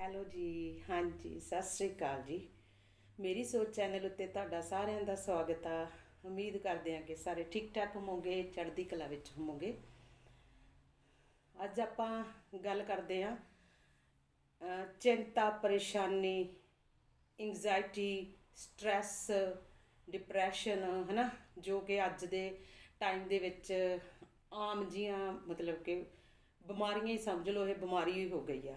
Hello ਜੀ, ਹਾਂਜੀ, ਸਤਿ ਸ੍ਰੀ ਅਕਾਲ ਜੀ। ਮੇਰੀ ਸੋਚ ਚੈਨਲ ਉੱਤੇ ਤੁਹਾਡਾ ਸਾਰਿਆਂ ਦਾ ਸਵਾਗਤ ਆ। ਉਮੀਦ ਕਰਦੇ ਹਾਂ ਕਿ ਸਾਰੇ ਠੀਕ ਠਾਕ ਹੋਵੋਗੇ, ਚੜ੍ਹਦੀ ਕਲਾ ਵਿੱਚ ਹੋਵੋਗੇ। ਅੱਜ ਆਪਾਂ ਗੱਲ ਕਰਦੇ ਹਾਂ ਚਿੰਤਾ, ਪਰੇਸ਼ਾਨੀ ਐਂਜ਼ਾਇਟੀ ਸਟ੍ਰੈਸ ਡਿਪਰੈਸ਼ਨ ਹਨਾ? ਜੋ ਕਿ ਅੱਜ ਦੇ ਟਾਈਮ ਦੇ ਵਿੱਚ ਆਮ ਜੀਆਂ ਮਤਲਬ ਕਿ ਬਿਮਾਰੀਆਂ ਹੀ ਸਮਝ ਲਓ, ਇਹ ਬਿਮਾਰੀ ਹੀ ਹੋ ਗਈ ਆ।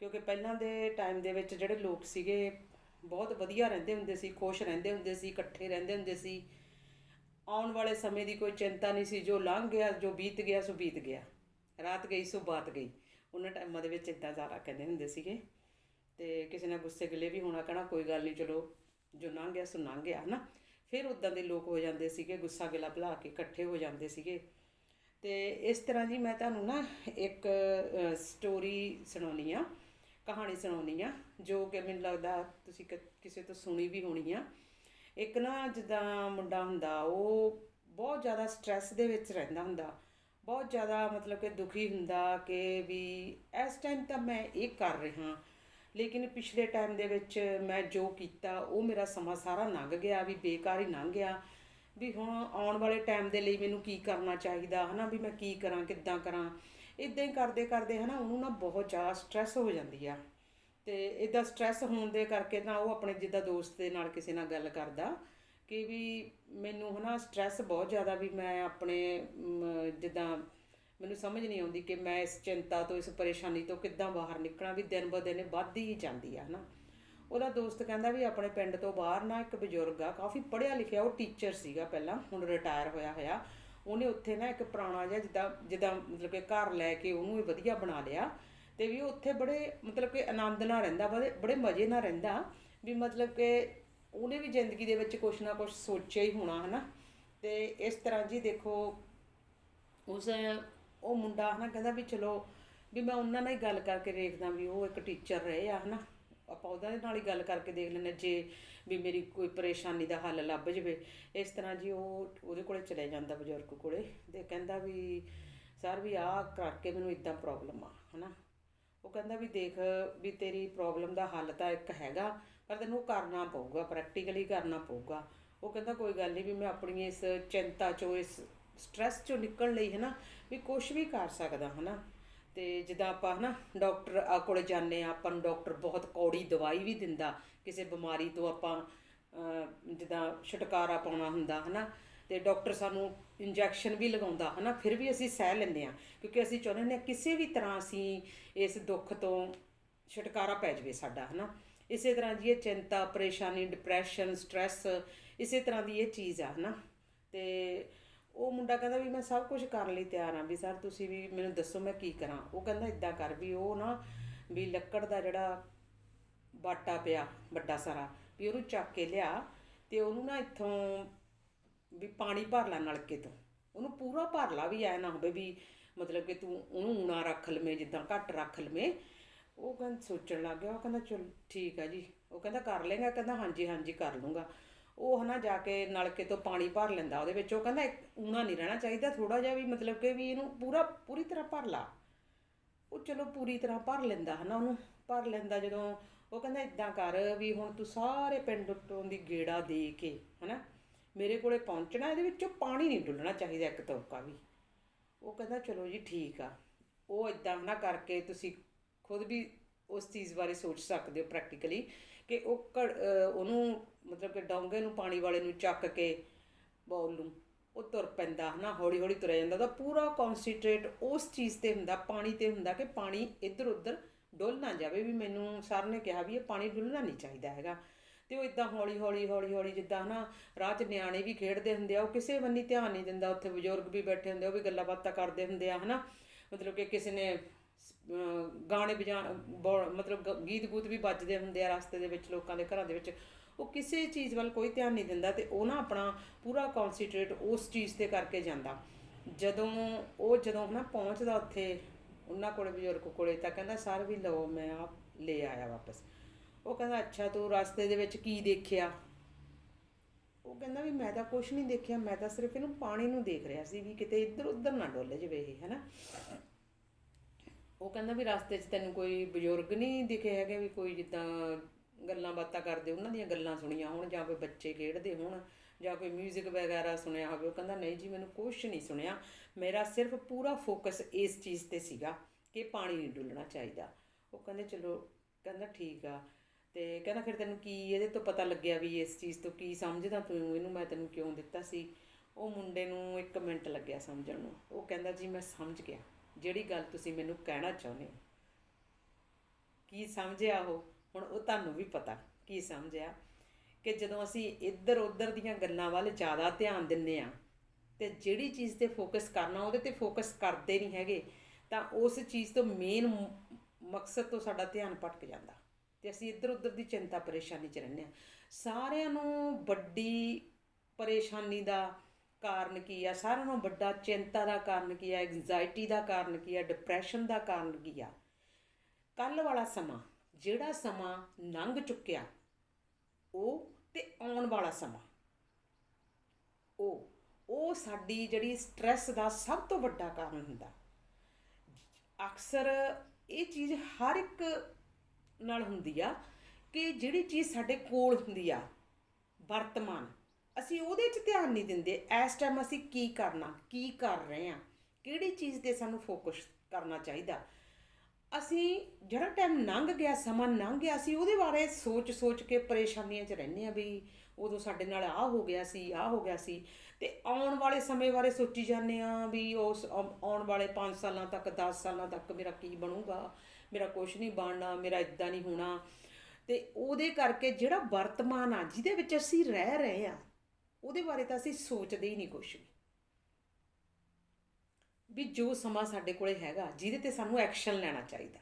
ਕਿਉਂਕਿ ਪਹਿਲਾਂ ਦੇ ਟਾਈਮ ਦੇ ਵਿੱਚ ਜਿਹੜੇ ਲੋਕ ਸੀਗੇ, ਬਹੁਤ ਵਧੀਆ ਰਹਿੰਦੇ ਹੁੰਦੇ ਸੀ, ਖੁਸ਼ ਰਹਿੰਦੇ ਹੁੰਦੇ ਸੀ, ਇਕੱਠੇ ਰਹਿੰਦੇ ਹੁੰਦੇ ਸੀ। ਆਉਣ ਵਾਲੇ ਸਮੇਂ ਦੀ ਕੋਈ ਚਿੰਤਾ ਨਹੀਂ ਸੀ, ਜੋ ਲੰਘ ਗਿਆ, ਜੋ ਬੀਤ ਗਿਆ, ਸੋ ਬੀਤ ਗਿਆ। ਰਾਤ ਗਈ, ਸੋ ਬਾਤ ਗਈ। ਉਹਨਾਂ ਟਾਈਮਾਂ ਦੇ ਵਿੱਚ ਇਦਾਂ ਜ਼ਿਆਦਾ ਕਹਿੰਦੇ ਹੁੰਦੇ ਸੀਗੇ। ਤੇ ਕਿਸੇ ਨਾਲ ਗੁੱਸੇ ਗਿਲੇ ਵੀ ਹੋਣਾ ਕਹਿਣਾ ਕੋਈ ਗੱਲ ਨਹੀਂ, ਚਲੋ, ਜੋ ਲੰਘ ਗਿਆ, ਸੋ ਲੰਘ ਗਿਆ, ਹਨਾ। ਫਿਰ ਉਦਾਂ ਦੇ ਲੋਕ ਹੋ ਜਾਂਦੇ ਸੀਗੇ, ਗੁੱਸਾ ਗਿਲਾ ਭੁਲਾ ਕੇ ਇਕੱਠੇ ਹੋ ਜਾਂਦੇ ਸੀਗੇ। ਤੇ ਇਸ ਤਰ੍ਹਾਂ ਜੀ ਮੈਂ ਤੁਹਾਨੂੰ ਨਾ ਇੱਕ ਸਟੋਰੀ ਸੁਣਾਉਣੀ ਆ ਕਹਾਣੀ ਸੁਣਾਉਣੀ ਆ ਜੋ ਕਿ ਮੈਨੂੰ ਲੱਗਦਾ ਤੁਸੀਂ ਕ- ਕਿਸੇ ਤੋਂ ਸੁਣੀ ਵੀ ਹੋਣੀ ਆ। ਇੱਕ ਨਾ ਜਿੱਦਾਂ ਮੁੰਡਾ ਹੁੰਦਾ, ਉਹ ਬਹੁਤ ਜ਼ਿਆਦਾ ਸਟ੍ਰੈਸ ਦੇ ਵਿੱਚ ਰਹਿੰਦਾ ਹੁੰਦਾ। ਬਹੁਤ ਜ਼ਿਆਦਾ ਮਤਲਬ ਕਿ ਦੁਖੀ ਹੁੰਦਾ ਕਿ ਵੀ ਇਸ ਟਾਈਮ ਤਾਂ ਮੈਂ ਇਹ ਕਰ ਰਿਹਾ ਲੇਕਿਨ ਪਿਛਲੇ ਟਾਈਮ ਦੇ ਵਿੱਚ ਮੈਂ ਜੋ ਕੀਤਾ, ਉਹ ਮੇਰਾ ਸਮਾਂ ਸਾਰਾ ਲੰਘ ਗਿਆ, ਵੀ ਬੇਕਾਰ ਹੀ ਲੰਘ ਗਿਆ। ਵੀ ਹੁਣ ਆਉਣ ਵਾਲੇ ਟਾਈਮ ਦੇ ਲਈ ਮੈਨੂੰ ਕੀ ਕਰਨਾ ਚਾਹੀਦਾ, ਹਨਾ, ਵੀ ਮੈਂ ਕੀ ਕਰਾਂ, ਕਿੱਦਾਂ ਕਰਾਂ। ਇਦਾਂ ਹੀ ਕਰਦੇ ਕਰਦੇ ਹਨਾ ਉਹਨੂੰ ਨਾ ਬਹੁਤ ਜ਼ਿਆਦਾ ਸਟ੍ਰੈਸ ਹੋ ਜਾਂਦੀ ਆ। ਤੇ ਇਦਾਂ ਸਟ੍ਰੈਸ ਹੋਣ ਦੇ ਕਰਕੇ ਨਾ ਉਹ ਆਪਣੇ ਜਿੱਦਾਂ ਦੋਸਤ ਦੇ ਨਾਲ ਕਿਸੇ ਨਾਲ ਗੱਲ ਕਰਦਾ ਕਿ ਵੀ ਮੈਨੂੰ ਹਨਾ ਸਟ੍ਰੈਸ ਬਹੁਤ ਜ਼ਿਆਦਾ ਵੀ ਮੈਂ ਆਪਣੇ ਜਿੱਦਾਂ ਮੈਨੂੰ ਸਮਝ ਨਹੀਂ ਆਉਂਦੀ ਕਿ ਮੈਂ ਇਸ ਚਿੰਤਾ ਤੋਂ, ਇਸ ਪਰੇਸ਼ਾਨੀ ਤੋਂ ਕਿੱਦਾਂ ਬਾਹਰ ਨਿਕਲਾਂ ਵੀ ਦਿਨ ਬ ਦਿਨ ਵੱਧਦੀ ਹੀ ਜਾਂਦੀ ਆ ਹਨਾ। ਉਹਦਾ ਦੋਸਤ ਕਹਿੰਦਾ ਵੀ ਆਪਣੇ ਪਿੰਡ ਤੋਂ ਬਾਹਰ ਨਾ ਇੱਕ ਬਜ਼ੁਰਗ ਆ, ਕਾਫੀ ਪੜ੍ਹਿਆ ਲਿਖਿਆ ਉਹ ਟੀਚਰ ਸੀਗਾ ਪਹਿਲਾਂ, ਹੁਣ ਰਿਟਾਇਰ ਹੋਇਆ ਹੋਇਆ। ਉਹਨੇ ਉੱਥੇ ਨਾ ਇੱਕ ਪੁਰਾਣਾ ਜਿਹਾ ਜਿੱਦਾਂ ਜਿੱਦਾਂ ਮਤਲਬ ਕਿ ਘਰ ਲੈ ਕੇ ਉਹਨੂੰ ਇਹ ਵਧੀਆ ਬਣਾ ਲਿਆ। ਤੇ ਵੀ ਉੱਥੇ ਬੜੇ ਮਤਲਬ ਕਿ ਆਨੰਦ ਨਾਲ ਰਹਿੰਦਾ, ਬੜੇ ਬੜੇ ਮਜ਼ੇ ਨਾਲ ਰਹਿੰਦਾ। ਵੀ ਮਤਲਬ ਕਿ ਉਹਨੇ ਵੀ ਜ਼ਿੰਦਗੀ ਦੇ ਵਿੱਚ ਕੁਛ ਨਾ ਕੁਛ ਸੋਚਿਆ ਹੀ ਹੋਣਾ, ਹਨਾ। ਤੇ ਇਸ ਤਰ੍ਹਾਂ ਜੀ ਦੇਖੋ, ਉਸ ਉਹ ਮੁੰਡਾ ਹਨਾ ਕਹਿੰਦਾ ਵੀ ਚਲੋ, ਵੀ ਮੈਂ ਉਹਨਾਂ ਨਾਲ ਹੀ ਗੱਲ ਕਰਕੇ ਦੇਖਦਾ ਵੀ ਉਹ ਇੱਕ ਟੀਚਰ ਰਹੇ ਆ, ਹਨਾ। ਆਪਾਂ ਉਹਦੇ ਨਾਲ ਹੀ ਗੱਲ ਕਰਕੇ ਦੇਖ ਲੈਂਦੇ ਜੇ ਵੀ ਮੇਰੀ ਕੋਈ ਪਰੇਸ਼ਾਨੀ ਦਾ ਹੱਲ ਲੱਭ ਜਵੇ। ਇਸ ਤਰ੍ਹਾਂ ਜੀ ਉਹ ਉਹਦੇ ਕੋਲੇ ਚਲੇ ਜਾਂਦਾ ਬਜ਼ੁਰਗ ਕੋਲੇ ਤੇ ਕਹਿੰਦਾ ਵੀ, ਸਰ ਵੀ ਆਹ ਕਰਕੇ ਮੈਨੂੰ ਇਦਾਂ ਪ੍ਰੋਬਲਮ ਆ, ਹਨਾ। ਉਹ ਕਹਿੰਦਾ ਵੀ ਦੇਖ, ਵੀ ਤੇਰੀ ਪ੍ਰੋਬਲਮ ਦਾ ਹੱਲ ਤਾਂ ਇੱਕ ਹੈਗਾ, ਪਰ ਤੈਨੂੰ ਉਹ ਕਰਨਾ ਪਊਗਾ ਪ੍ਰੈਕਟੀਕਲੀ ਕਰਨਾ ਪਊਗਾ। ਉਹ ਕਹਿੰਦਾ ਕੋਈ ਗੱਲ ਨਹੀਂ ਵੀ ਮੈਂ ਆਪਣੀ ਇਸ ਚਿੰਤਾ ਚੋਂ, ਇਸ ਸਟ੍ਰੈਸ ਚੋਂ ਨਿਕਲਣ ਲਈ ਹੈ ਨਾ ਵੀ ਕੁਝ ਵੀ ਕਰ ਸਕਦਾ ਹੈ ਨਾ ਤੇ ਜਿੱਦਾਂ ਆਪਾਂ ਹਨਾ ਡਾਕਟਰ ਆ ਕੋਲੇ ਜਾਂਦੇ ਆ ਆਪਾਂ ਨੂੰ ਡਾਕਟਰ ਬਹੁਤ ਕੌੜੀ ਦਵਾਈ ਵੀ ਦਿੰਦਾ, ਕਿਸੇ ਬਿਮਾਰੀ ਤੋਂ ਆਪਾਂ ਜਿੱਦਾਂ ਛੁਟਕਾਰਾ ਪਾਉਣਾ ਹੁੰਦਾ ਹਨਾ, ਤੇ ਡਾਕਟਰ ਸਾਨੂੰ ਇੰਜੈਕਸ਼ਨ ਵੀ ਲਗਾਉਂਦਾ ਹਨਾ, ਫਿਰ ਵੀ ਅਸੀਂ ਸਹਿ ਲੈਂਦੇ ਆ ਕਿਉਂਕਿ ਅਸੀਂ ਚਾਹੁੰਦੇ ਨੇ ਕਿਸੇ ਵੀ ਤਰ੍ਹਾਂ ਅਸੀਂ ਇਸ ਦੁੱਖ ਤੋਂ ਛੁਟਕਾਰਾ ਪੈ ਜਾਵੇ ਸਾਡਾ ਹਨਾ। ਇਸੇ ਤਰ੍ਹਾਂ ਜੀ ਇਹ ਚਿੰਤਾ, ਪਰੇਸ਼ਾਨੀ ਡਿਪਰੈਸ਼ਨ ਸਟ੍ਰੈਸ ਇਸੇ ਤਰ੍ਹਾਂ ਦੀ ਇਹ ਚੀਜ਼ ਆ ਹਨਾ, ਤੇ ਉਹ ਮੁੰਡਾ ਕਹਿੰਦਾ ਵੀ ਮੈਂ ਸਭ ਕੁਝ ਕਰਨ ਲਈ ਤਿਆਰ ਹਾਂ ਵੀ ਸਰ ਤੁਸੀਂ ਵੀ ਮੈਨੂੰ ਦੱਸੋ ਮੈਂ ਕੀ ਕਰਾਂ। ਉਹ ਕਹਿੰਦਾ ਇਦਾਂ ਕਰ ਵੀ ਉਹ ਨਾ ਵੀ ਲੱਕੜ ਦਾ ਜਿਹੜਾ ਬਾਟਾ ਪਿਆ ਵੱਡਾ ਸਾਰਾ ਵੀ ਉਹਨੂੰ ਚੱਕ ਕੇ ਲਿਆ ਤੇ ਉਹਨੂੰ ਨਾ ਇੱਥੋਂ ਵੀ ਪਾਣੀ ਭਰ ਲੈ ਨਲਕੇ ਤੋਂ। ਉਹਨੂੰ ਪੂਰਾ ਭਰ ਲਾ ਵੀ ਐ ਨਾ ਹੋਵੇ ਵੀ ਮਤਲਬ ਕਿ ਤੂੰ ਉਹਨੂੰ ਊਣਾ ਰੱਖ ਲਵੇਂ, ਜਿੱਦਾਂ ਘੱਟ ਰੱਖ ਲਵੇਂ। ਉਹ ਕਹਿੰਦਾ ਸੋਚਣ ਲੱਗ ਗਿਆ, ਉਹ ਕਹਿੰਦਾ ਚਲ ਠੀਕ ਆ ਜੀ। ਉਹ ਕਹਿੰਦਾ ਕਰ ਲੇਗਾ ਕਹਿੰਦਾ ਹਾਂਜੀ ਹਾਂਜੀ ਕਰ ਲੂੰਗਾ ਉਹ ਹਨਾ ਜਾ ਕੇ ਨਲਕੇ ਤੋਂ ਪਾਣੀ ਭਰ ਲੈਂਦਾ ਉਹਦੇ ਵਿੱਚ। ਉਹ ਕਹਿੰਦਾ ਇੱਕ ਊਣਾ ਨਹੀਂ ਰਹਿਣਾ ਚਾਹੀਦਾ ਥੋੜਾ ਜਿਹਾ ਵੀ ਮਤਲਬ ਕਿ ਵੀ ਇਹਨੂੰ ਪੂਰਾ, ਪੂਰੀ ਤਰ੍ਹਾਂ ਭਰ ਲਾ। ਉਹ ਚਲੋ ਪੂਰੀ ਤਰ੍ਹਾਂ ਭਰ ਲੈਂਦਾ ਹਨਾ ਉਹਨੂੰ, ਭਰ ਲੈਂਦਾ ਜਦੋਂ ਉਹ ਕਹਿੰਦਾ ਇਦਾਂ ਕਰ ਵੀ ਹੁਣ ਤੂੰ ਸਾਰੇ ਪਿੰਡ ਤੋਂ ਦੀ ਗੇੜਾ ਦੇ ਕੇ ਹਨਾ, ਮੇਰੇ ਕੋਲੇ ਪਹੁੰਚਣਾ, ਇਹਦੇ ਵਿੱਚੋਂ ਪਾਣੀ ਨਹੀਂ ਡੁੱਲਣਾ ਚਾਹੀਦਾ ਇੱਕ ਤੌਕਾ ਵੀ। ਉਹ ਕਹਿੰਦਾ ਚਲੋ ਜੀ ਠੀਕ ਆ। ਉਹ ਇਦਾਂ ਨਾ ਕਰਕੇ ਤੁਸੀਂ ਖੁਦ ਵੀ ਉਸ ਚੀਜ਼ ਬਾਰੇ ਸੋਚ ਸਕਦੇ ਹੋ ਪ੍ਰੈਕਟੀਕਲੀ ਕਿ ਉਹ ਘੜ- ਉਹਨੂੰ ਮਤਲਬ ਕਿ ਡੋਂਗੇ ਨੂੰ ਪਾਣੀ ਵਾਲੇ ਨੂੰ ਚੱਕ ਕੇ ਬੌਲ ਨੂੰ, ਉਹ ਤੁਰ ਪੈਂਦਾ, ਹਨਾ ਹੌਲੀ ਹੌਲੀ ਤੁਰਿਆ ਜਾਂਦਾ। ਉਹਦਾ ਪੂਰਾ ਕਨਸੈਂਟਰੇਟ ਉਸ ਚੀਜ਼ ਤੇ ਹੁੰਦਾ, ਪਾਣੀ ਤੇ ਹੁੰਦਾ ਕਿ ਪਾਣੀ ਇੱਧਰ ਉੱਧਰ ਡੁੱਲ ਨਾ ਜਾਵੇ। ਵੀ ਮੈਨੂੰ ਸਰ ਨੇ ਕਿਹਾ ਵੀ ਇਹ ਪਾਣੀ ਡੁੱਲਣਾ ਨਹੀਂ ਚਾਹੀਦਾ ਹੈਗਾ। ਤੇ ਉਹ ਇਦਾਂ ਹੌਲੀ ਹੌਲੀ ਹੌਲੀ ਹੌਲੀ ਜਿੱਦਾਂ, ਹਨਾ, ਰਾਹ 'ਚ ਨਿਆਣੇ ਵੀ ਖੇਡਦੇ ਹੁੰਦੇ ਆ, ਉਹ ਕਿਸੇ ਬੰਨੀ ਧਿਆਨ ਨਹੀਂ ਦਿੰਦਾ। ਉੱਥੇ ਬਜ਼ੁਰਗ ਵੀ ਬੈਠੇ ਹੁੰਦੇ, ਉਹ ਵੀ ਗੱਲਾਂ ਬਾਤਾਂ ਕਰਦੇ ਹੁੰਦੇ ਆ, ਹਨਾ। ਮਤਲਬ ਕਿ ਕਿਸੇ ਨੇ ਗਾਣੇ ਵਜਾ, ਬੋ- ਮਤਲਬ ਗ- ਗੀਤ ਗੂਤ ਵੀ ਵੱਜਦੇ ਹੁੰਦੇ ਆ ਰਸਤੇ ਦੇ ਵਿੱਚ, ਲੋਕਾਂ ਦੇ ਘਰਾਂ ਦੇ ਵਿੱਚ। ਉਹ ਕਿਸੇ ਚੀਜ਼ ਵੱਲ ਕੋਈ ਧਿਆਨ ਨਹੀਂ ਦਿੰਦਾ ਤੇ ਉਹ ਨਾ ਆਪਣਾ ਪੂਰਾ ਕਨਸੈਂਟਰੇਟ ਉਸ ਚੀਜ਼ ਤੇ ਕਰਕੇ ਜਾਂਦਾ। ਜਦੋਂ ਉਹ ਜਦੋਂ ਨਾ ਪਹੁੰਚਦਾ ਉੱਥੇ, ਉਹਨਾਂ ਕੋਲੇ ਬਜ਼ੁਰਗ ਕੋਲੇ ਤਾਂ ਕਹਿੰਦਾ, ਸਰ ਵੀ ਲਓ, ਮੈਂ ਆ ਲੈ ਆਇਆ ਵਾਪਸ। ਉਹ ਕਹਿੰਦਾ, ਅੱਛਾ, ਤੂੰ ਰਸਤੇ ਦੇ ਵਿੱਚ ਕੀ ਦੇਖਿਆ? ਉਹ ਕਹਿੰਦਾ ਵੀ ਮੈਂ ਤਾਂ ਕੁਝ ਨਹੀਂ ਦੇਖਿਆ, ਮੈਂ ਤਾਂ ਸਿਰਫ ਇਹਨੂੰ ਪਾਣੀ ਨੂੰ ਦੇਖ ਰਿਹਾ ਸੀ ਵੀ ਕਿਤੇ ਇੱਧਰ ਉੱਧਰ ਨਾ ਡੁੱਲ ਜਵੇ ਇਹ, ਹੈਨਾ? ਉਹ ਕਹਿੰਦਾ ਵੀ ਰਸਤੇ 'ਚ ਤੈਨੂੰ ਕੋਈ ਬਜ਼ੁਰਗ ਨਹੀਂ ਦਿਖੇ ਹੈਗੇ ਵੀ ਕੋਈ ਜਿੱਦਾਂ ਗੱਲਾਂ ਬਾਤਾਂ ਕਰਦੇ, ਉਹਨਾਂ ਦੀਆਂ ਗੱਲਾਂ ਸੁਣੀਆਂ ਹੋਣ ਜਾਂ ਕੋਈ ਬੱਚੇ ਖੇਡਦੇ ਹੋਣ ਜਾਂ ਕੋਈ 뮤직 ਵਗੈਰਾ ਸੁਣਿਆ ਹੋਵੇ, ਉਹ ਕਹਿੰਦਾ ਨਹੀਂ ਜੀ ਮੈਨੂੰ ਕੁਝ ਨਹੀਂ ਸੁਣਿਆ। ਮੇਰਾ ਸਿਰਫ ਪੂਰਾ ਫੋਕਸ ਇਸ ਚੀਜ਼ ਤੇ ਸੀਗਾ ਕਿ ਪਾਣੀ ਨਹੀਂ ਡੁੱਲਣਾ ਚਾਹੀਦਾ। ਉਹ ਕਹਿੰਦੇ ਚਲੋ, ਕਹਿੰਦਾ ਠੀਕ ਆ। ਤੇ ਕਹਿੰਦਾ ਫਿਰ ਤੈਨੂੰ ਕੀ ਇਹਦੇ ਤੋਂ ਪਤਾ ਲੱਗਿਆ ਵੀ ਇਸ ਚੀਜ਼ ਤੋਂ ਕੀ ਸਮਝਦਾ ਤੂੰ? ਇਹਨੂੰ ਮੈਂ ਤੈਨੂੰ ਕਿਉਂ ਦਿੱਤਾ ਸੀ? ਉਹ ਮੁੰਡੇ ਨੂੰ 1 ਮਿੰਟ ਲੱਗਿਆ ਸਮਝਣ ਨੂੰ। ਉਹ ਕਹਿੰਦਾ ਜੀ ਮੈਂ ਸਮਝ ਗਿਆ। ਜਿਹੜੀ ਗੱਲ ਤੁਸੀਂ ਮੈਨੂੰ ਕਹਿਣਾ ਚਾਹੁੰਦੇ ਹੋ। ਕੀ ਸਮਝਿਆ ਉਹ? ਹੁਣ ਉਹ ਤੁਹਾਨੂੰ ਵੀ ਪਤਾ ਕੀ ਸਮਝਿਆ ਕਿ ਜਦੋਂ ਅਸੀਂ ਇੱਧਰ ਉੱਧਰ ਦੀਆਂ ਗੱਲਾਂ ਵੱਲ ਜ਼ਿਆਦਾ ਧਿਆਨ ਦਿੰਨੇ ਆ ਤੇ ਜਿਹੜੀ ਚੀਜ਼ ਤੇ ਫੋਕਸ ਕਰਨਾ, ਉਹਦੇ ਤੇ ਫੋਕਸ ਕਰਦੇ ਨਹੀਂ ਹੈਗੇ, ਤਾਂ ਉਸ ਚੀਜ਼ ਤੋਂ ਮੇਨ ਮਕਸਦ ਤੋਂ ਸਾਡਾ ਧਿਆਨ ਭਟਕ ਜਾਂਦਾ ਤੇ ਅਸੀਂ ਇੱਧਰ ਉੱਧਰ ਦੀ ਚਿੰਤਾ ਪਰੇਸ਼ਾਨੀ 'ਚ ਰਹਿੰਦੇ ਆ ਸਾਰਿਆਂ ਨੂੰ ਵੱਡੀ ਪਰੇਸ਼ਾਨੀ ਦਾ ਕਾਰਨ ਕੀ ਆ? ਸਾਰਿਆਂ ਨੂੰ ਵੱਡਾ ਚਿੰਤਾ ਦਾ ਕਾਰਨ ਕੀ ਆ? ਐਂਜ਼ਾਇਟੀ ਦਾ ਕਾਰਨ ਕੀ ਆ? ਡਿਪਰੈਸ਼ਨ ਦਾ ਕਾਰਨ ਕੀ ਆ? ਕੱਲ ਵਾਲਾ ਸਮਾਂ ਜਿਹੜਾ ਸਮਾਂ ਲੰਘ ਚੁੱਕਿਆ, ਉਹ ਤੇ ਆਉਣ ਵਾਲਾ ਸਮਾਂ। ਉਹ ਉਹ ਸਾਡੀ ਜਿਹੜੀ ਸਟ੍ਰੈਸ ਦਾ ਸਭ ਤੋਂ ਵੱਡਾ ਕਾਰਨ ਹੁੰਦਾ। ਅਕਸਰ ਇਹ ਚੀਜ਼ ਹਰ ਇੱਕ ਨਾਲ ਹੁੰਦੀ ਆ ਕਿ ਜਿਹੜੀ ਚੀਜ਼ ਸਾਡੇ ਕੋਲ ਹੁੰਦੀ ਆ, ਵਰਤਮਾਨ, ਅਸੀਂ ਉਹਦੇ 'ਚ ਧਿਆਨ ਨਹੀਂ ਦਿੰਦੇ, ਇਸ ਟਾਈਮ ਅਸੀਂ ਕੀ ਕਰਨਾ, ਕੀ ਕਰ ਰਹੇ ਆ, ਕਿਹੜੀ ਚੀਜ਼ ਤੇ ਸਾਨੂੰ ਫੋਕਸ ਕਰਨਾ ਚਾਹੀਦਾ। ਅਸੀਂ ਜਿਹੜਾ ਟਾਈਮ ਲੰਘ ਗਿਆ, ਸਮਾਂ ਲੰਘ ਗਿਆ ਸੀ, ਉਹਦੇ ਬਾਰੇ ਸੋਚ ਸੋਚ ਕੇ ਪਰੇਸ਼ਾਨੀਆਂ 'ਚ ਰਹਿੰਦੇ ਆ ਵੀ ਉਦੋਂ ਸਾਡੇ ਨਾਲ ਆਹ ਹੋ ਗਿਆ ਸੀ, ਆਹ ਹੋ ਗਿਆ ਸੀ। ਤੇ ਆਉਣ ਵਾਲੇ ਸਮੇਂ ਬਾਰੇ ਸੋਚੀ ਜਾਂਦੇ ਆ ਵੀ ਉਸ ਆਉਣ ਵਾਲੇ 5 ਸਾਲਾਂ ਤੱਕ 10 ਸਾਲਾਂ ਤੱਕ ਮੇਰਾ ਕੀ ਬਣੂਗਾ? ਮੇਰਾ ਕੁਝ ਨਹੀਂ ਬਣਨਾ, ਮੇਰਾ ਇਦਾਂ ਨਹੀਂ ਹੋਣਾ। ਤੇ ਉਹਦੇ ਕਰਕੇ ਜਿਹੜਾ ਵਰਤਮਾਨ ਆ, ਜਿਹਦੇ ਵਿੱਚ ਅਸੀਂ ਰਹਿ ਰਹੇ ਆ ਉਹਦੇ ਬਾਰੇ ਤਾਂ ਅਸੀਂ ਸੋਚਦੇ ਹੀ ਨਹੀਂ ਕੁਝ ਵੀ। ਵੀ ਜੋ ਸਮਾਂ ਸਾਡੇ ਕੋਲੇ ਹੈਗਾ, ਜਿਹਦੇ ਤੇ ਸਾਨੂੰ ਐਕਸ਼ਨ ਲੈਣਾ ਚਾਹੀਦਾ,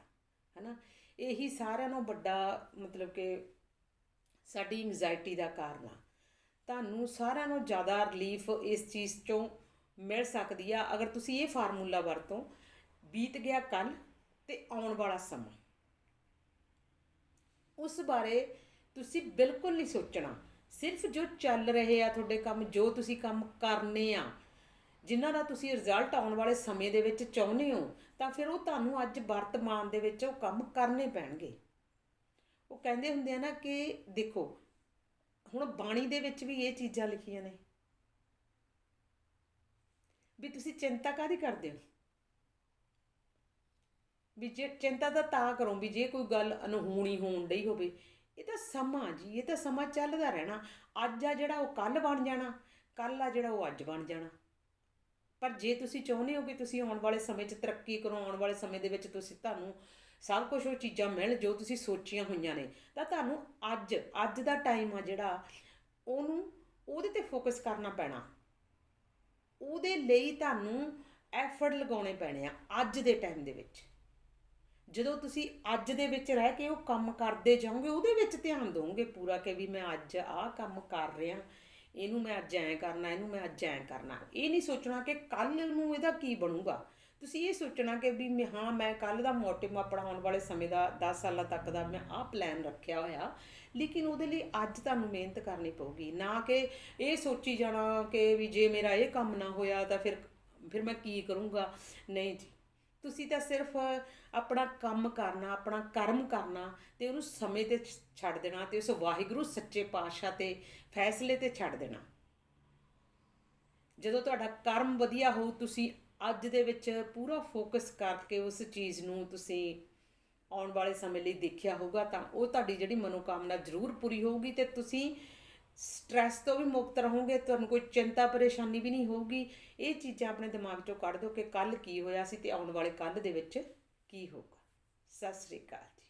ਹੈਨਾ? ਇਹੀ ਸਾਰਿਆਂ ਨੂੰ ਵੱਡਾ ਮਤਲਬ ਕਿ ਸਾਡੀ ਐਂਜ਼ਾਇਟੀ ਦਾ ਕਾਰਨ ਆ। ਤੁਹਾਨੂੰ ਸਾਰਿਆਂ ਨੂੰ ਜ਼ਿਆਦਾ ਰਿਲੀਫ ਇਸ ਚੀਜ਼ ਚੋਂ ਮਿਲ ਸਕਦੀ ਆ, ਅਗਰ ਤੁਸੀਂ ਇਹ ਫਾਰਮੂਲਾ ਵਰਤੋਂ, ਬੀਤ ਗਿਆ ਕੱਲ ਤੇ ਆਉਣ ਵਾਲਾ ਸਮਾਂ। ਉਸ ਬਾਰੇ ਤੁਸੀਂ ਬਿਲਕੁਲ ਨਹੀਂ ਸੋਚਣਾ। ਸਿਰਫ ਜੋ ਚੱਲ ਰਹੇ ਆ ਤੁਹਾਡੇ ਕੰਮ, ਜੋ ਤੁਸੀਂ ਕੰਮ ਕਰਨੇ ਆ ਜਿਨ੍ਹਾਂ ਦਾ ਤੁਸੀਂ ਰਿਜ਼ਲਟ ਆਉਣ ਵਾਲੇ ਸਮੇਂ ਦੇ ਵਿੱਚ ਚਾਹੁੰਦੇ ਹੋ, ਤਾਂ ਫਿਰ ਉਹ ਤੁਹਾਨੂੰ ਅੱਜ ਵਰਤਮਾਨ ਦੇ ਵਿੱਚ ਉਹ ਕੰਮ ਕਰਨੇ ਪੈਣਗੇ। ਉਹ ਕਹਿੰਦੇ ਹੁੰਦੇ ਆ ਨਾ ਕਿ ਦੇਖੋ, ਹੁਣ ਬਾਣੀ ਦੇ ਵਿੱਚ ਵੀ ਇਹ ਚੀਜ਼ਾਂ ਲਿਖੀਆਂ ਨੇ। ਵੀ ਤੁਸੀਂ ਚਿੰਤਾ ਕਾਦੀ ਕਰਦੇ ਹੋ? ਵੀ ਜੇ ਚਿੰਤਾ ਤਾਂ ਤਾਂ ਕਰੋ, ਵੀ ਜੇ ਕੋਈ ਗੱਲ ਅਨਹੋਣੀ ਹੋਣ ਡਈ ਹੋਵੇ, ਇਹ ਤਾਂ ਸਮਾਂ ਜੀ, ਇਹ ਤਾਂ ਸਮਾਂ ਚੱਲਦਾ ਰਹਿਣਾ। ਅੱਜ ਆ ਜਿਹੜਾ ਉਹ ਕੱਲ ਬਣ ਜਾਣਾ ਕੱਲ ਆ ਜਿਹੜਾ ਉਹ ਅੱਜ ਬਣ ਜਾਣਾ। ਪਰ ਜੇ ਤੁਸੀਂ ਚਾਹੁੰਦੇ ਹੋ ਕਿ ਤੁਸੀਂ ਆਉਣ ਵਾਲੇ ਸਮੇਂ 'ਚ ਤਰੱਕੀ ਕਰੋ, ਆਉਣ ਵਾਲੇ ਸਮੇਂ ਦੇ ਵਿੱਚ ਤੁਸੀਂ ਤੁਹਾਨੂੰ ਸਭ ਕੁਝ ਉਹ ਚੀਜ਼ਾਂ ਮਿਲ ਜੋ ਤੁਸੀਂ ਸੋਚੀਆਂ ਹੋਈਆਂ ਨੇ, ਤਾਂ ਤੁਹਾਨੂੰ ਅੱਜ ਅੱਜ ਦਾ ਟਾਈਮ ਆ ਜਿਹੜਾ, ਉਹਨੂੰ, ਉਹਦੇ ਤੇ ਫੋਕਸ ਕਰਨਾ ਪੈਣਾ। ਉਹਦੇ ਲਈ ਤੁਹਾਨੂੰ ਐਫਰਟ ਲਗਾਉਣੇ ਪੈਣੇ ਆ ਅੱਜ ਦੇ ਟਾਈਮ ਦੇ ਵਿੱਚ। ਜਦੋਂ ਤੁਸੀਂ ਅੱਜ ਦੇ ਵਿੱਚ ਰਹਿ ਕੇ ਉਹ ਕੰਮ ਕਰਦੇ ਜਾਓਗੇ, ਉਹਦੇ ਵਿੱਚ ਧਿਆਨ ਦਿਓਗੇ ਪੂਰਾ ਕਿ ਵੀ ਮੈਂ ਅੱਜ ਆਹ ਕੰਮ ਕਰ ਰਿਹਾ। ਇਹਨੂੰ ਮੈਂ ਅੱਜ ਐਂ ਕਰਨਾ, ਇਹਨੂੰ ਮੈਂ ਅੱਜ ਐਂ ਕਰਨਾ। ਇਹ ਨਹੀਂ ਸੋਚਣਾ ਕਿ ਕੱਲ ਨੂੰ ਇਹਦਾ ਕੀ ਬਣੂਗਾ। ਤੁਸੀਂ ਇਹ ਸੋਚਣਾ ਕਿ ਵੀ ਮੈਂ ਹਾਂ, ਮੈਂ ਕੱਲ ਦਾ ਮੋਟਿਵ ਆਪਣਾ ਆਉਣ ਵਾਲੇ ਸਮੇਂ ਦਾ 10 ਸਾਲਾਂ ਤੱਕ ਦਾ ਮੈਂ ਆਹ ਪਲਾਨ ਰੱਖਿਆ ਹੋਇਆ। ਲੇਕਿਨ ਉਹਦੇ ਲਈ ਅੱਜ ਤੁਹਾਨੂੰ ਮਿਹਨਤ ਕਰਨੀ ਪਊਗੀ। ਨਾ ਕਿ ਇਹ ਸੋਚੀ ਜਾਣਾ ਕਿ ਵੀ ਜੇ ਮੇਰਾ ਇਹ ਕੰਮ ਨਾ ਹੋਇਆ ਤਾਂ ਫਿਰ ਫਿਰ ਮੈਂ ਕੀ ਕਰੂੰਗਾ? ਨਹੀਂ ਜੀ। ਤੁਸੀਂ ਤਾਂ ਸਿਰਫ ਆਪਣਾ ਕੰਮ ਕਰਨਾ, ਆਪਣਾ ਕਰਮ ਕਰਨਾ ਤੇ ਉਹਨੂੰ ਸਮੇਂ ਤੇ ਛੱਡ ਦੇਣਾ ਤੇ ਉਸ ਵਾਹਿਗੁਰੂ ਸੱਚੇ ਪਾਤਸ਼ਾਹ ਤੇ ਫੈਸਲੇ ਤੇ ਛੱਡ ਦੇਣਾ। ਜਦੋਂ ਤੁਹਾਡਾ ਕਰਮ ਵਧੀਆ ਹੋਊ, ਤੁਸੀਂ ਅੱਜ ਦੇ ਵਿੱਚ ਪੂਰਾ ਫੋਕਸ ਕਰਕੇ ਉਸ ਚੀਜ਼ ਨੂੰ ਤੁਸੀਂ ਆਉਣ ਵਾਲੇ ਸਮੇਂ ਲਈ ਦੇਖਿਆ ਹੋਊਗਾ ਤਾਂ ਉਹ ਤੁਹਾਡੀ ਜਿਹੜੀ ਮਨੋਕਾਮਨਾ ਜ਼ਰੂਰ ਪੂਰੀ ਹੋਊਗੀ ਤੇ ਤੁਸੀਂ ਸਟ੍ਰੈਸ ਤੋਂ ਵੀ ਮੁਕਤ ਰਹੋਗੇ, ਤੁਹਾਨੂੰ ਕੋਈ ਚਿੰਤਾ, ਪਰੇਸ਼ਾਨੀ ਵੀ ਨਹੀਂ ਹੋਊਗੀ। ਇਹ ਚੀਜ਼ਾਂ ਆਪਣੇ ਦਿਮਾਗ ਚੋਂ ਕੱਢ ਦਿਓ ਕਿ ਕੱਲ ਕੀ ਹੋਇਆ ਸੀ ਤੇ ਆਉਣ ਵਾਲੇ ਕੱਲ ਦੇ ਵਿੱਚ ਕੀ ਹੋਊਗਾ। ਸਤਿ ਸ੍ਰੀ ਅਕਾਲ ਜੀ।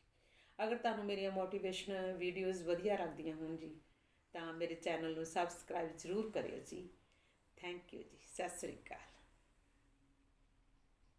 ਅਗਰ ਤੁਹਾਨੂੰ ਮੇਰੀਆਂ ਮੋਟੀਵੇਸ਼ਨਲ ਵੀਡੀਓਜ਼ ਵਧੀਆ ਲੱਗਦੀਆਂ ਹੋਣ ਜੀ, ਤਾਂ ਮੇਰੇ ਚੈਨਲ ਨੂੰ ਸਬਸਕ੍ਰਾਈਬ ਜ਼ਰੂਰ ਕਰਿਓ ਜੀ। ਥੈਂਕ ਯੂ ਜੀ। ਸਤਿ ਸ੍ਰੀ ਅਕਾਲ।